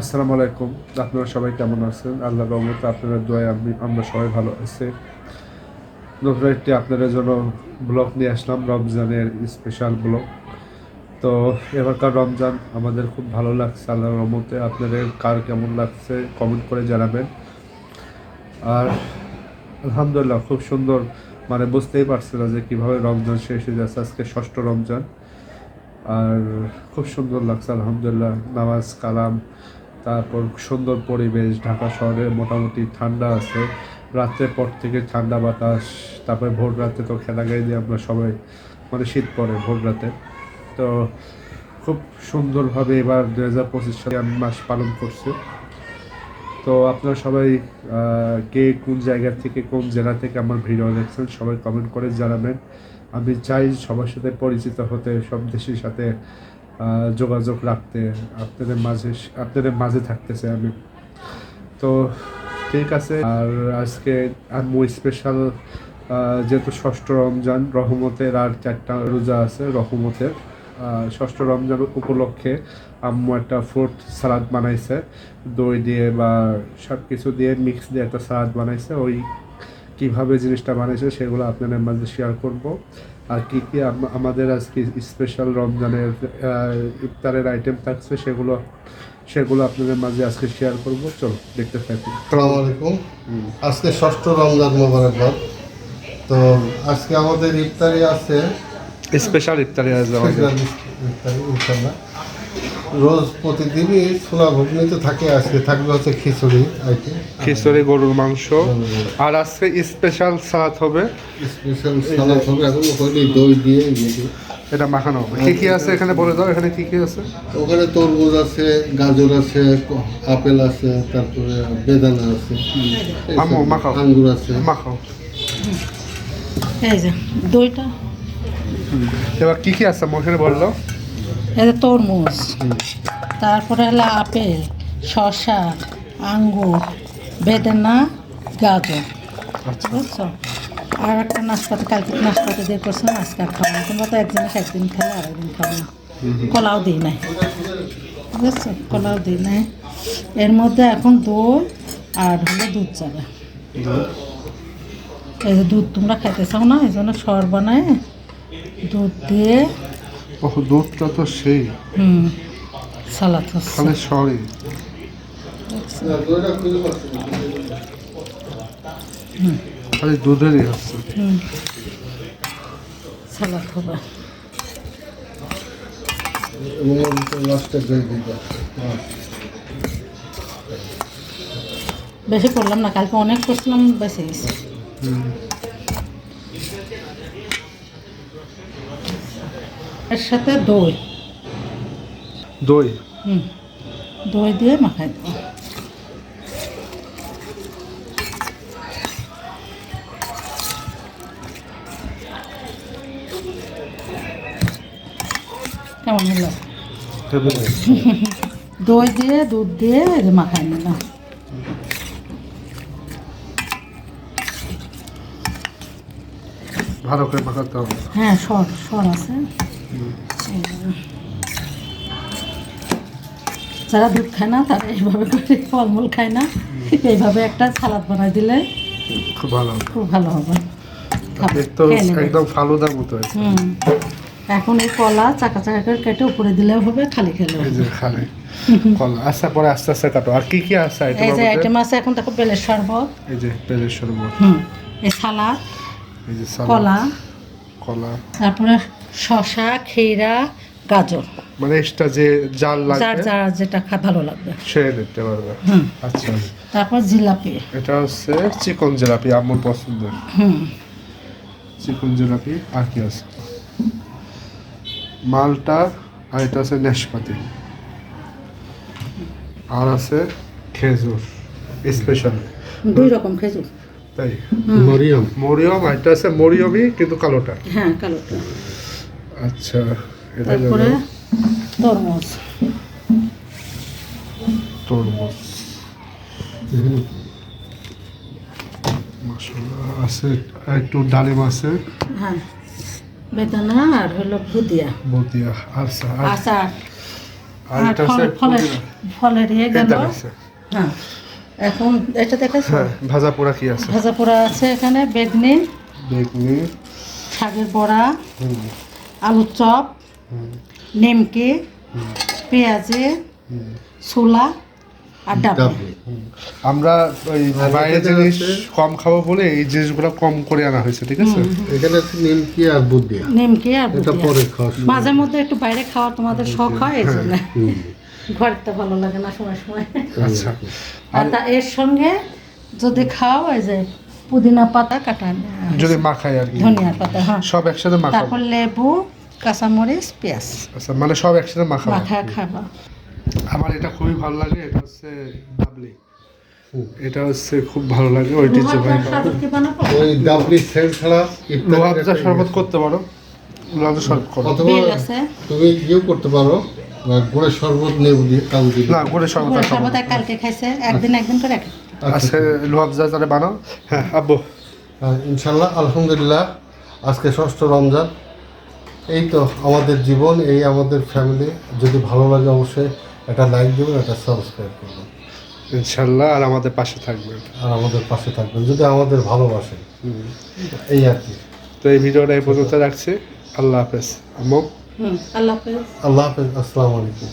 আসসালামু আলাইকুম। আপনারা সবাই কেমন আছেন? আল্লাহ রহমতে আপনাদের দোয়ায় আমি, আমরা সবাই ভালো আছি। নতুন একটি আপনাদের জন্য ব্লগ নিয়ে আসলাম, রমজানের স্পেশাল ব্লগ। তো এবারকার রমজান আমাদের খুব ভালো লাগছে আল্লাহ রহমতে। আপনাদের কার কেমন লাগছে কমেন্ট করে জানাবেন। আর আলহামদুলিল্লাহ খুব সুন্দর মানে বুঝতেই পারছে না যে কীভাবে রমজান শেষ হয়ে যাচ্ছে, আজকে ষষ্ঠ রমজান। আর খুব সুন্দর লাগছে, আলহামদুলিল্লাহ। নামাজ, কালাম তারপর সুন্দর পরিবেশ, ঢাকা শহরে মোটামুটি ঠান্ডা আছে। রাত্রের পর থেকে ঠান্ডা বাতাস, তারপরে ভোর রাতে তো খেলা গাই দিয়ে আমরা সবাই মানে শীত পড়ে ভোর রাতে। তো খুব সুন্দরভাবে এবার দু হাজার পঁচিশ সালে আমি মাস পালন করছি। তো আপনারা সবাই কে কোন জায়গা থেকে কোন জেলা থেকে আমার ভিডিও দেখছেন, সবাই কমেন্ট করে জানাবেন। আমি চাই সবার সাথে পরিচিত হতে, সব দেশের সাথে যোগাযোগ রাখতে, আপনাদের মাঝে আপনাদের মাঝে থাকতেছে আমি। তো ঠিক আছে, আর আজকে আম্মু স্পেশাল যেহেতু ষষ্ঠ রমজান, রহমতের আর চারটা রোজা আছে, রহমতের। ষষ্ঠ রমজান উপলক্ষে আম্মু একটা ফ্রুট সালাদ বানাইছে। দই দিয়ে বা সব কিছু দিয়ে মিক্স দিয়ে একটা সালাদ বানাইছে। ওই কীভাবে জিনিসটা বানাইছে সেগুলো আপনাদের মাঝে শেয়ার করব। আর কি কি আম- আমাদের আজকে স্পেশাল রমজানের ইফতারের আইটেম থাকছে সেগুলো সেগুলো আপনাদের মাঝে আজকে শেয়ার করব। চলো দেখতে থাকি। আসসালামু আলাইকুম। আজকে ষষ্ঠ রমজান মোবারকবাদ। তো আজকে আমাদের ইফতারি আছে স্পেশাল ইফতারি আছে আমাদের। ইফতারি ইনশাল্লাহ রোজ প্রতিদিনই ছোলা ঘুগনিতে থাকে আজকে থাকবে হচ্ছে খিচুড়ি খিচুড়ি গরুর মাংস। আর আজকে স্পেশাল সালাদ হবে। স্পেশাল সালাদ হবে এখন হয়নি দই দিয়ে। এটা মাখানো হবে। কি কি আছে এখানে বলে দাও এখানে কি কি আছে? ওখানে তরমুজ আছে গাজর আছে আপেল আছে তারপরে বেদানা আছে। আম্মু, মাখাও। আঙ্গুর আছে। মাখাও। এই যে দইটা। এবার কি কি আছে আমার এখানে বলল যে তরমুজ। তারপরে হলো আপেল শসা আঙ্গুর বেদানা গাজর। আচ্ছা। বুঝছ? আর একটা নাশপাতি কালকে নাশপাতি দিয়ে করছিলাম আজকে আর খাব না। তোমরা তো একদিন একদিন খেলে আর একদিন খাব না। কলাও দিই নাই। বুঝছ? কলাও দিই নাই। এর মধ্যে এখন দই আর হলো দুধ চাবে এই যে দুধ তোমরা খাইতে চাও না এই জন্য সর বানায় দুধ দিয়ে ও দুধটা তো সেই। হুম সালাদ তাহলে সরি। খালি দুধেরই হচ্ছে সালাদ হবে। বেশি করলাম না কালকে অনেক করছিলাম বেশি গেছে এর সাথে দই। দই? হুম। দই দিয়ে মাখাই দেবো। কেমন হলো? দই দিয়ে দুধ দিয়ে মাখাই নিলাম। ভালো করে মাখাতে হবে। হ্যাঁ সর সর আছে। যারা দুধ খায় না তারা এইভাবে করে ফলমূল খায় না। এইভাবে একটা সালাদ বানাই দিলে খুব ভালো হবে। খুব ভালো হবে। একদম ফালুদার মতো এখন এই কলা চাকা চাকা করে কেটে উপরে দিলেও হবে খালি খেলেও কলা। আচ্ছা পরে আস্তে আস্তে কাটো। আর কি কি আছে এই যে আইটেম আছে এখন দেখো বেলের শরবত। এই যে পেলের শরবত। হুম। এই সালাদ এই যে সালাদ, কলা। কলা। তারপরে শশা খেরা গাজর। মানে এক্সট্রা যে জাল যার লাগবে যার যেটা খা ভালো লাগবে। সে নিতে পারবে। আচ্ছা। তারপর জিলাপি। এটা হচ্ছে চিকন জিলাপি আমার পছন্দের। হুম। চিকন জিলাপি আর কি আছে? মালটা আর এটা আছে নাশপাতি আর আছে খেজুর স্পেশাল দুই রকম খেজুর। তাই। মরিয়ম। মরিয়ম আর এটা আছে মরিয়মই কিন্তু কালোটা। হ্যাঁ কালোটা। আচ্ছা এটা তারপরে তরমুজ। তরমুজ। আছে একটু ডালিম আছে। হ্যাঁ বেদানা আর হলো ভুদিয়া। আচ্ছা আচার আর হচ্ছে ফলের ফলের গেল। হ্যাঁ এখন এটা হ্যাঁ ভাজা পোড়া কি আছে? ভাজা পোড়া আছে এখানে বেগনি বেগুনি। শাকের বড়া। আলুর চপ নিমকি পেঁয়াজি ছোলা আর ডাব ডাবলি আমরা ওই বাইরে জিনিস কম খাব বলে এই জিনিসগুলো কম করে আনা হয়েছে ঠিক আছে? এখানে আছে নিমকি আর বুদ্ধিয়া নিমকি আর এটা পরে খাওয়া। মাঝে মধ্যে একটু বাইরে খাওয়া তোমাদের শখ হয় এই জন্য। ঘরে তো ভালো লাগে না সময় সময়। আচ্ছা। আর তা এর সঙ্গে যদি খাও এই যে পুদিনা পাতা কাটা যদি মাখাই আর কি। ধনিয়া পাতা হ্যাঁ। সব একসাথে মাখাবো। তারপর লেবু কাঁচামরিচ পেঁয়াজ। আচ্ছা মানে সব একসাথে মাখাবো। মাখা খাবা। আমার এটা খুবই ভালো লাগে এটা হচ্ছে ডাবলি। এটা হচ্ছে খুব ভালো লাগে ঐতিহ্যবাহী কি বানাবো? ওই ডাবলি সেল ছাড়া লোহা ইফতারের শরবত। করতে পারো লোহা ভাজা শরবত করো। অথবা তুমি ইয়েও করতে পারো গুড়ের শরবত নেবু দিয়ে কাজু দিয়ে। না গুড়ের শরবত কালকে খাইছে একদিন একদিন করে এক আজকে লোহা ভাজা তাহলে বানাও। হ্যাঁ আব্বু। আর ইনশাল্লাহ আলহামদুলিল্লাহ আজকে ষষ্ঠ রমজান। এই তো আমাদের জীবন এই আমাদের ফ্যামিলি যদি ভালো লাগে অবশ্যই একটা লাইক দেবেন একটা সাবস্ক্রাইব করবেন। ইনশাল্লাহ আর আমাদের পাশে থাকবেন। আর আমাদের পাশে থাকবেন যদি আমাদের ভালোবাসে এই আর কি। তো এই ভিডিওটা এই পর্যন্ত রাখছি। আল্লাহ হাফেজ। আম্মু। আল্লাহ হাফেজ। আল্লাহ হাফেজ আসসালামু আলাইকুম।